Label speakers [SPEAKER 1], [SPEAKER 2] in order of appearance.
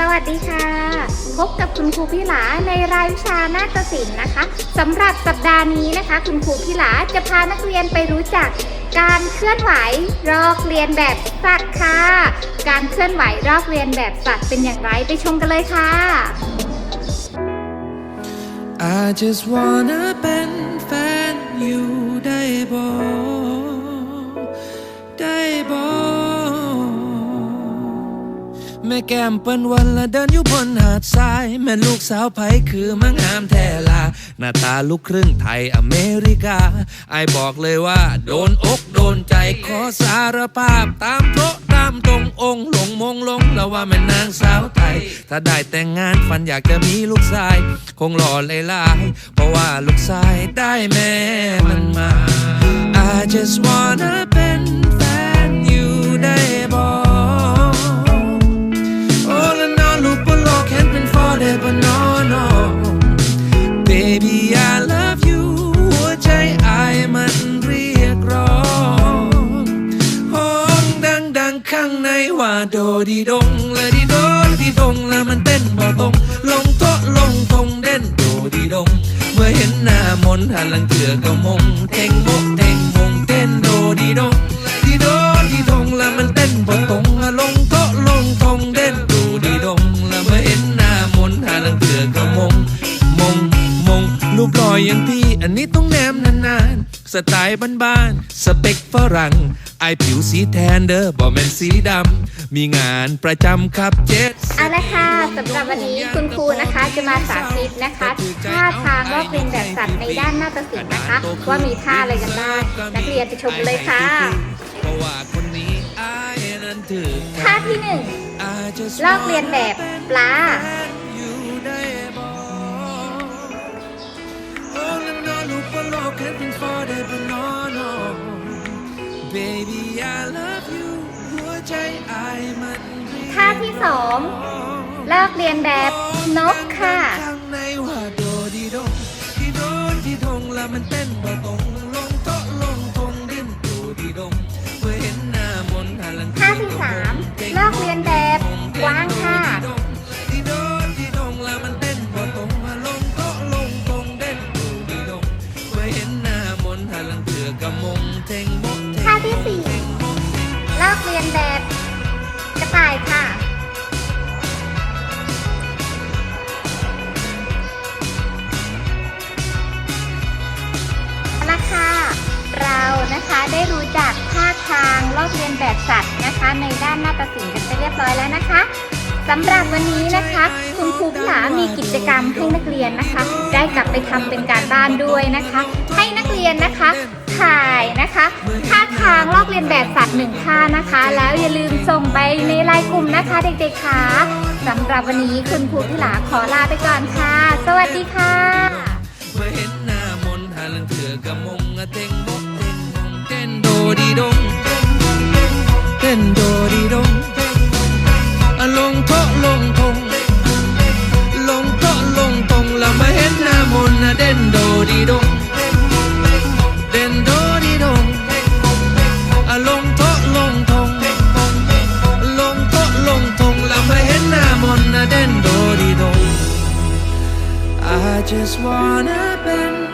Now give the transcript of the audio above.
[SPEAKER 1] สวัสดีค่ะ พบกับคุณครูพี่หลาในรายวิชานาฏศิลป์นะคะสำหรับสัปดาห์นี้นะคะ คุณครูพี่หลาจะพานักเรียนไปรู้จัก การเคลื่อนไหวรอกเรียนแบบสัตว์ค่ะ การเคลื่อนไหวรอกเรียนแบบสัตว์เป็นอย่างไรไปชมกันเลยค่ะ
[SPEAKER 2] I just wanna แก้มเปิ้นวันละเดินอยู่บนหาดทราย แม่ลูกสาวไผคือมังงามแท้ลา หน้าตาลูกครึ่งไทยอเมริกา ไอบอกเลยว่า โดนอกโดนใจขอสารภาพตามโทะตามตรงองค์หลงมงลงแล้วว่าแม่นางสาวไทย ถ้าได้แต่งงานฝันอยากจะมีลูกชาย คงหล่อเลยลาย เพราะว่าลูกชายได้แม่มันมา I just wanna เว่าโดดีดงและดีโดดีดงแล้วมันเต้นบ่ตรงลงโตะลงทงเด่นโดดีดง เมื่อเห็นหน้ามนหันหลังเถื่อก็มงเท่งมกเท่งมงเต้นโดดีดงดีโดดีดงแล้วมันเต้นบ่ตรงลงโตะลงทงเด่นโดดีดงแล้วเมื่อเห็นหน้ามนหันหลังเถื่อก็มงมงมงรูปล่ออย่างพี่อันนี้ต้องแนมนานๆ สไตล์บ้านๆสเปคฝรั่งไอายผิวสีแทนเด้อบ่แม่นสีดำ มีงานประจำครับเจ็ด
[SPEAKER 1] เอาละค่ะสำหรับวันนี้คุณครูนะคะจะมาสาธิตนะคะท่าทางรอบเรียนแบบสัตว์ในด้านนาฏศิลป์นะคะ ว่ามีท่าอะไรกันบ้างนักเรียนไปชมกันเลยค่ะ
[SPEAKER 2] เพราะว่าคนนี้อายนั้นถือ
[SPEAKER 1] ท่าที่หนึ่งลอกเลียนแบบปลา ท่าที่สองลอกเรียนแบบนกค่ะ
[SPEAKER 2] ข้างในว่าโดดีดงดีโดนดีดงแล้วมันเต้นบ่ตรงลงโต๊ะลงทงดิ้นโดดีดงเมื่อเห็นหน้ามนต์หันหลัง
[SPEAKER 1] ท่าที่สามลอกเรียนแบบกวางค่ะ
[SPEAKER 2] ดีโดนดีดงแล้วมันเต้นบ่ตรงมาลงโต๊ะลงทงเด่นโดดีดงเมื่อเห็นหน้ามนต์หันหลังเถื่อกะมงเทงมกเทง
[SPEAKER 1] ท่าที่สี่ลอกเรียนแบบกระต่ายค่ะ ได้รู้จักท่าทางลอกเรียนแบบสัตว์นะคะ ในด้านหน้าฏศิลป์กันไปเรียบร้อยแล้วนะคะสำหรับวันนี้นะคะ คุณครูพิลามีกิจกรรมให้นักเรียนนะคะ ได้กลับไปทำเป็นการบ้านด้วยนะคะ ให้นักเรียนนะคะถ่ายนะคะท่าทางลอกเรียนแบบสัตว์หนึ่งท่านะคะ แล้วอย่าลืมส่งไปในไลน์กลุ่มนะคะ เด็กๆค่ะสำหรับวันนี้คุณครูพิลาขอลาไปก่อนค่ะ สวัสดีค่ะ
[SPEAKER 2] ดงอะลงโต๊ะลงทงลงโต๊ะลงทงแล้วมาเห็นหน้ามนต์อะเด่นโดดีดง I just wanna bend